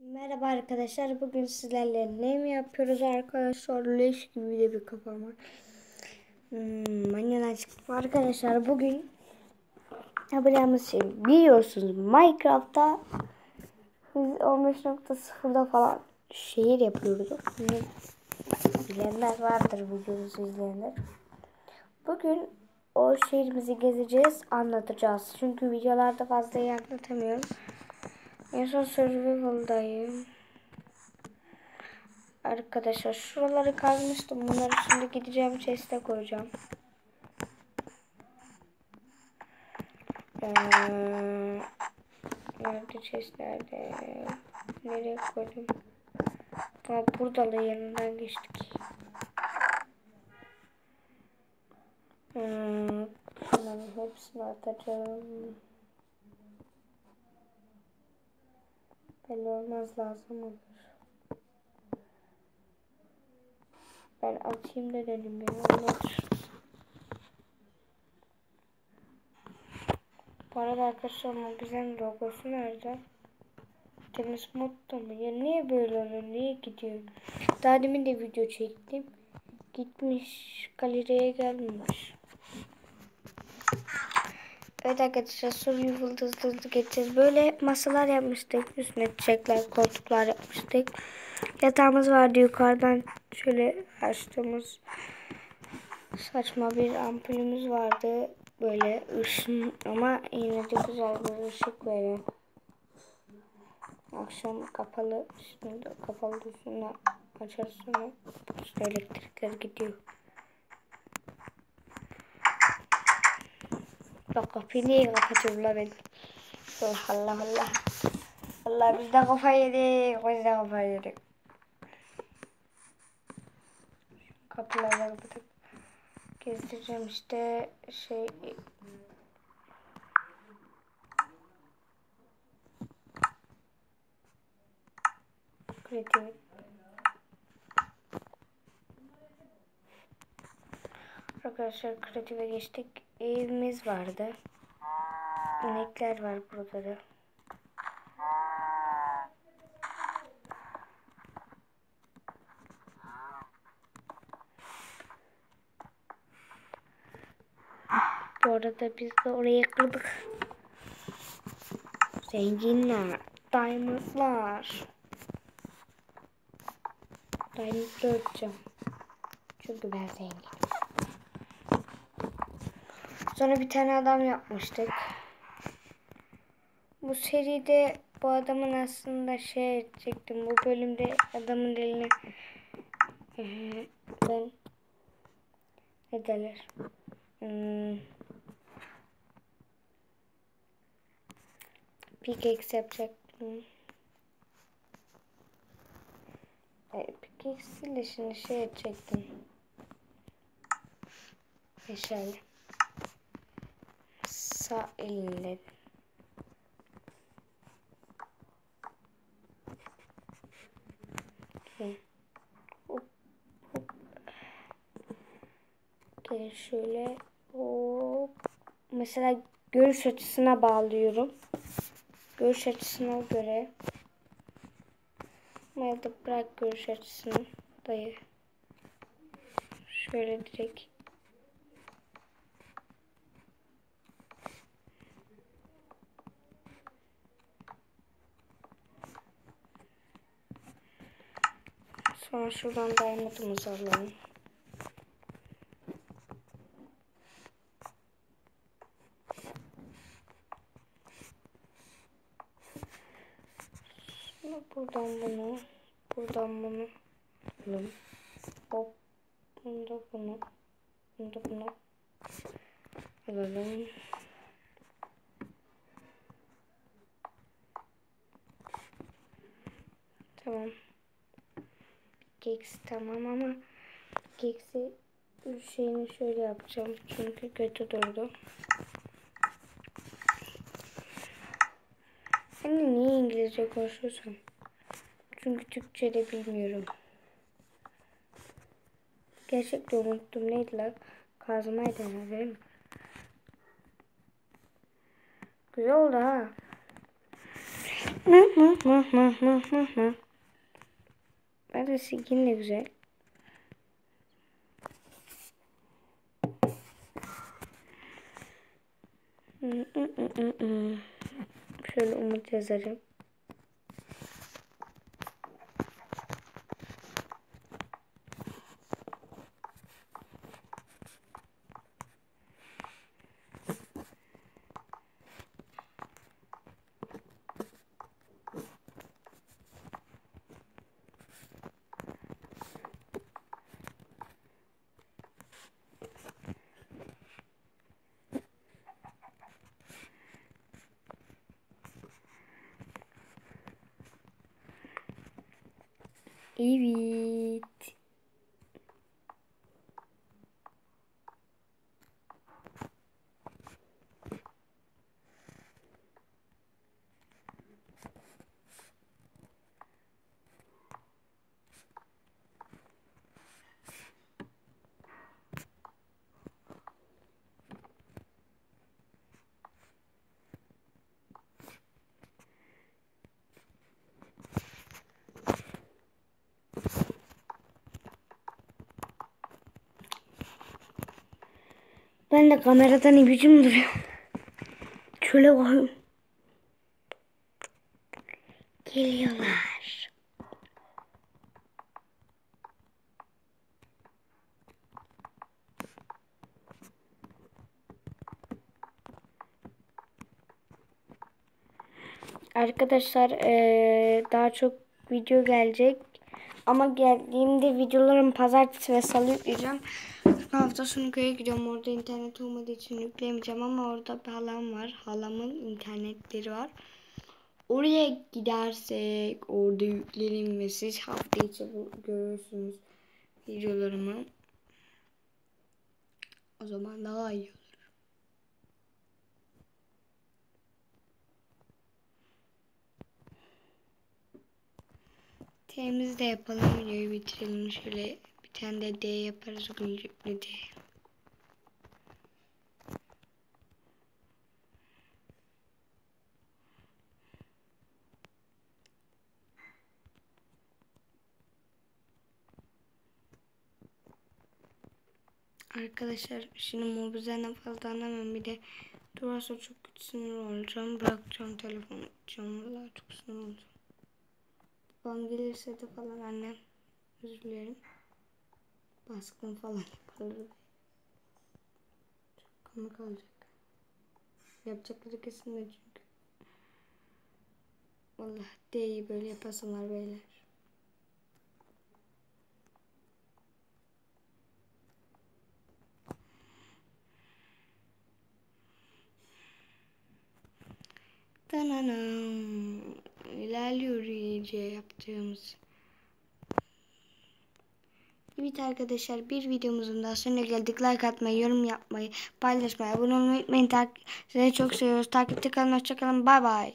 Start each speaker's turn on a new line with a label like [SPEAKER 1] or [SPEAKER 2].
[SPEAKER 1] Merhaba arkadaşlar. Bugün sizlerle ne mi yapıyoruz arkadaşlar? Leş gibi de bir kafam var. Hmm, manyadan çıktım. Arkadaşlar bugün yapacağımız şey biliyorsunuz Minecraft'ta biz 15.0'da falan şehir yapıyoruz. Bilenler vardır videomuzu izleyenler. Bugün o şehrimizi gezeceğiz, anlatacağız. Çünkü videolarda fazla iyi anlatamıyorum. En son survival'dayım. Arkadaşlar şuraları kazmıştım. Bunları şimdi gideceğim chest'e koyacağım. Ee, nerede chest nerede? Nereye koydum? Aa, burada da yanından geçtik. Hmm, şunların hepsini atacağım. Belli olmaz lazım olur. Ben atayım da dedim ya. Olur. Bu arada arkadaşlar güzel logosu nerede? Deniz modda mı? Ya niye böyle oluyor? Niye gidiyor? Daha demin de video çektim. Gitmiş. Galeriye gelmemiş. Evet arkadaşlar hızlı hızlı geçeceğiz. Böyle masalar yapmıştık. Üstüne çiçekler, koltuklar yapmıştık. Yatağımız vardı yukarıdan şöyle açtığımız saçma bir ampulümüz vardı. Böyle ışın ama yine de güzel bir ışık böyle. Akşam kapalı şimdi kapalı üstüne açarız sonra elektrikler gidiyor. Bak kapıyı niye kapatıyorlar ben? Allah Allah Allah. Allah biz de kafa yedik. Biz de kafa yedik. Kapıları kapatıp gezdireceğim işte şey Kreatif. Arkadaşlar kreatife geçtik. Evimiz vardı. İnekler var burada da. Bu arada biz de oraya kırdık. Zenginler. Diamondlar. Diamond ölçeceğim. Çünkü ben zengin. Sonra bir tane adam yapmıştık. Bu seride bu adamın aslında şey çektim. Bu bölümde adamın eline ben ne derler? Hmm, pickaxe yapacaktım. E, ile şimdi şey çektim. Meşale sağ elle. Gelin şöyle hop. Mesela görüş açısına bağlıyorum. Görüş açısına göre da bırak görüş açısını dayı. Şöyle direkt Sonra şuradan diamond'ımızı alalım. Sonra buradan bunu, buradan bunu alalım. Hop. Bunda bunu, bunda bunu alalım. Tamam. Keks tamam ama keksi şeyini şöyle yapacağım. Çünkü kötü durdu. Anne niye İngilizce konuşuyorsun? Çünkü Türkçe de bilmiyorum. Gerçekten unuttum. Neydi lan? Kazmaydı herhalde mi? Güzel oldu ha. Mı. Bence skin de güzel. Şöyle umut yazarım. Evet. Ben de kameradan ibicim duruyor. Şöyle bakayım. Geliyorlar. Arkadaşlar eee, daha çok video gelecek. Ama geldiğimde videolarım pazartesi ve salı yükleyeceğim. Hafta sonu köye gidiyorum. Orada internet olmadığı için yükleyemeyeceğim ama orada bir halam var. Halamın internetleri var. Oraya gidersek orada yüklerim ve siz hafta içi görürsünüz videolarımı. O zaman daha iyi olur. Temiz de yapalım videoyu bitirelim şöyle tane de D yaparız gülcüklü D. Arkadaşlar şimdi mobilden fazla anlamam bir de durarsa çok kötü sinir olacağım. Bırakacağım telefonu açacağım. Çok sinir olacağım. Babam gelirse de falan annem özür dilerim. Baskın falan yaparlar. Çok komik olacak. Yapacakları kesin de çünkü. Vallahi D'yi böyle yapasın var beyler. Tananam. İlerliyor iyice yaptığımız. Evet arkadaşlar bir videomuzun daha sonuna geldik. Like atmayı, yorum yapmayı, paylaşmayı, abone olmayı unutmayın. Sizi çok seviyoruz. Takipte kalın. Hoşçakalın. Bay bay.